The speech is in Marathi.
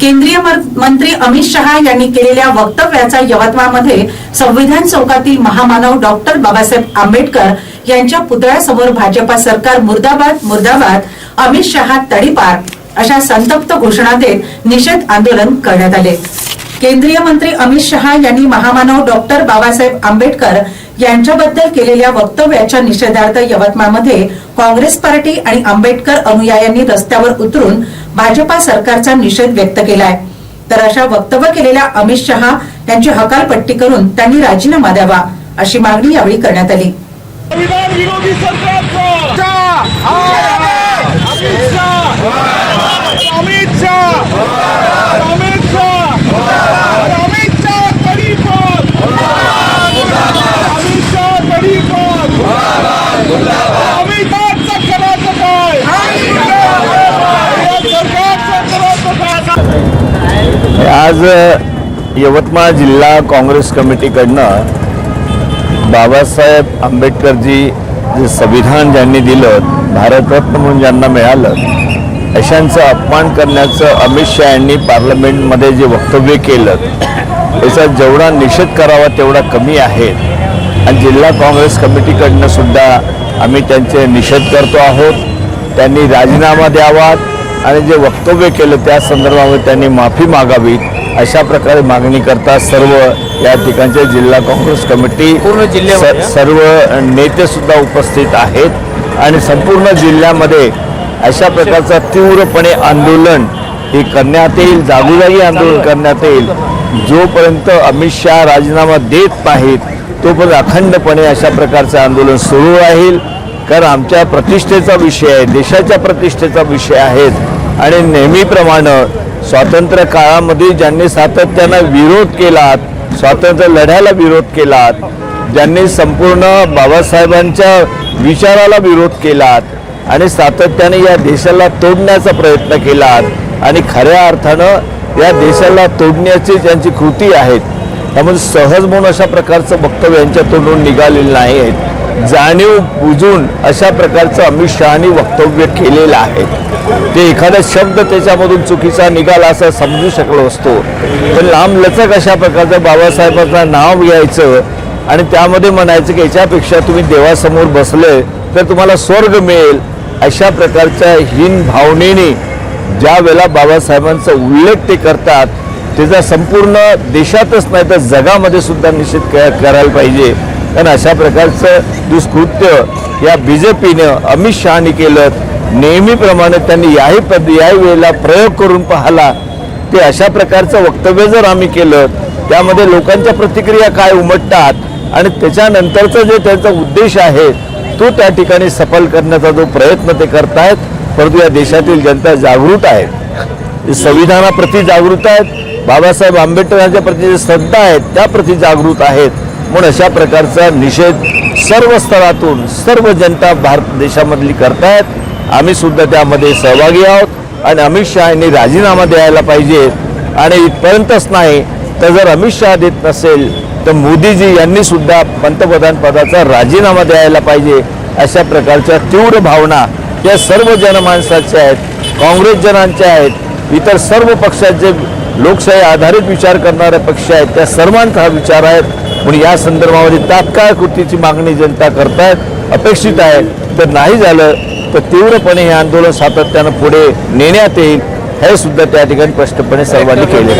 केंद्रीय मंत्री अमित शहा यांनी केलेल्या वक्तव्याचा यवतमाळमध्ये संविधान चौकातील महामानव डॉक्टर बाबासाहेब आंबेडकर यांच्या पुतळ्यासमोर भाजपा सरकार मुर्दाबाद मुर्दाबाद अमित शहा तडीपार अशा संतप्त घोषणा देत निषेध आंदोलन करण्यात आले. केंद्रीय मंत्री अमित शहा यांनी महामानव डॉक्टर बाबासाहेब आंबेडकर यांच्याबद्दल केलेल्या वक्तव्याच्या निषेधार्थ यवतमाळमध्ये काँग्रेस पार्टी आणि आंबेडकर अनुयायांनी रस्त्यावर उतरून भाजपा सरकारचा निषेध व्यक्त केलाय. तर अशा वक्तव्य केलेल्या अमित शहा यांची हकालपट्टी करून त्यांनी राजीनामा द्यावा अशी मागणी यावेळी करण्यात आली. विरोधी सरकारचा अमित शाह अमित शाह अमित शाह अमित शाह तडीपार अमित शाह तडीपार अमित शहाचं करायचं काय या सरकारचं करायचं काय आज यवतमाळ जिल्हा काँग्रेस कमिटीकडनं बाबासाहेब आंबेडकरजी जे संविधान ज्यांनी दिलं भारतरत्न म्हणून ज्यांना मिळालं अशांचं अपमान करण्याचं अमित शहा यांनी पार्लमेंटमध्ये जे वक्तव्य केलं त्याचा जेवढा निषेध करावा तेवढा कमी आहे. आणि जिल्हा काँग्रेस कमिटीकडनं सुद्धा आम्ही त्यांचे निषेध करतो आहोत. त्यांनी राजीनामा द्यावा. आणि जे वक्तव्य केलं त्या संदर्भामध्ये त्यांनी माफी मागावी अशा प्रकारे मागणी करता सर्व या ठिकाणचे जिल्हा काँग्रेस कमिटी पूर्ण जिल्ह्यामध्ये सर्व नेते सुद्धा उपस्थित आहेत. आणि संपूर्ण जिल्ह्यामध्ये अशा प्रकारचं तीव्रपणे आंदोलन हे करण्यात येईल जागोजागी आंदोलन करण्यात येईल. जोपर्यंत अमित शहा राजीनामा देत नाहीत तोपर्यंत अखंडपणे अशा प्रकारचं आंदोलन सुरू राहील. कारण आमच्या प्रतिष्ठेचा विषय आहे देशाच्या प्रतिष्ठेचा विषय आहेत. आणि नेहमीप्रमाणे स्वातंत्र्य काळामध्ये ज्यांनी सातत्यानं विरोध केला स्वातंत्र्य लढ्याला विरोध केला ज्यांनी संपूर्ण बाबासाहेबांच्या विचाराला विरोध केला आणि सातत्याने या देशाला तोडण्याचा प्रयत्न केला आणि खऱ्या अर्थानं या देशाला तोडण्याची ज्यांची कृती आहेत त्यामुळे सहज म्हणून अशा प्रकारचं वक्तव्य यांच्या तोंडून निघालेलं नाही आहेत जाणीव बुजून अशा प्रकारचं अमित शहानी वक्तव्य केलेलं आहे. ते एखादा शब्द त्याच्यामधून चुकीचा निघाला असं समजू शकलो असतो. पण लांबलचक अशा प्रकारचं बाबासाहेबांचं नाव घ्यायचं आणि त्यामध्ये म्हणायचं की याच्यापेक्षा तुम्ही देवासमोर बसले तर तुम्हाला स्वर्ग मिळेल. अशा प्रकारच्या हीन भावनेने ज्या वेळेला बाबासाहेबांचा उल्लेख ते करतात त्याचा संपूर्ण देशातच नाही तर जगामध्ये सुद्धा निषेध करायला पाहिजे. कारण अशा प्रकारचं दुष्कृत्य या बी जे पीनं अमित शहानी केलं नेहमीप्रमाणे त्यांनी याही पद याही वेळेला प्रयोग करून पाहला ते अशा प्रकारचं वक्तव्य जर आम्ही केलं त्यामध्ये लोकांच्या प्रतिक्रिया काय उमटतात आणि त्याच्यानंतरचा जे त्यांचा उद्देश आहे तो त्या ठिकाणी सफल करण्याचा जो प्रयत्न ते करतायत परंतु या देशातील जनता जागृत आहे. संविधानाप्रती जागृत आहेत बाबासाहेब आंबेडकरांच्या प्रती जे श्रद्धा आहेत त्याप्रती जागृत आहेत. म्हणून अशा प्रकारचा निषेध सर्व स्तरातून सर्व जनता भारत देशामधली करतायत. आम्ही सुद्धा त्यामध्ये सहभागी आहोत आणि अमित शहा यांनी राजीनामा द्यायला पाहिजे आणि इथपर्यंतच नाही तर जर अमित शहा देत नसेल तर मोदीजी यांनी सुद्धा पंतप्रधान पदाचा राजीनामा द्यायला पाहिजे अशा प्रकारच्या तीव्र भावना या सर्व जनमानसाच्या आहेत काँग्रेस जनांच्या आहेत इतर सर्व पक्षाचे लोकशाही आधारित विचार करणारे पक्ष आहेत त्या सर्वांचा हा विचार आहे म्हणून या संदर्भामध्ये तात्काळ कृतीची मागणी जनता करतायत अपेक्षित आहे. तर नाही झालं तर तीव्रपणे हे आंदोलन सातत्यानं पुढे नेण्यात येईल हे सुद्धा त्या ठिकाणी स्पष्टपणे सर्वांनी केले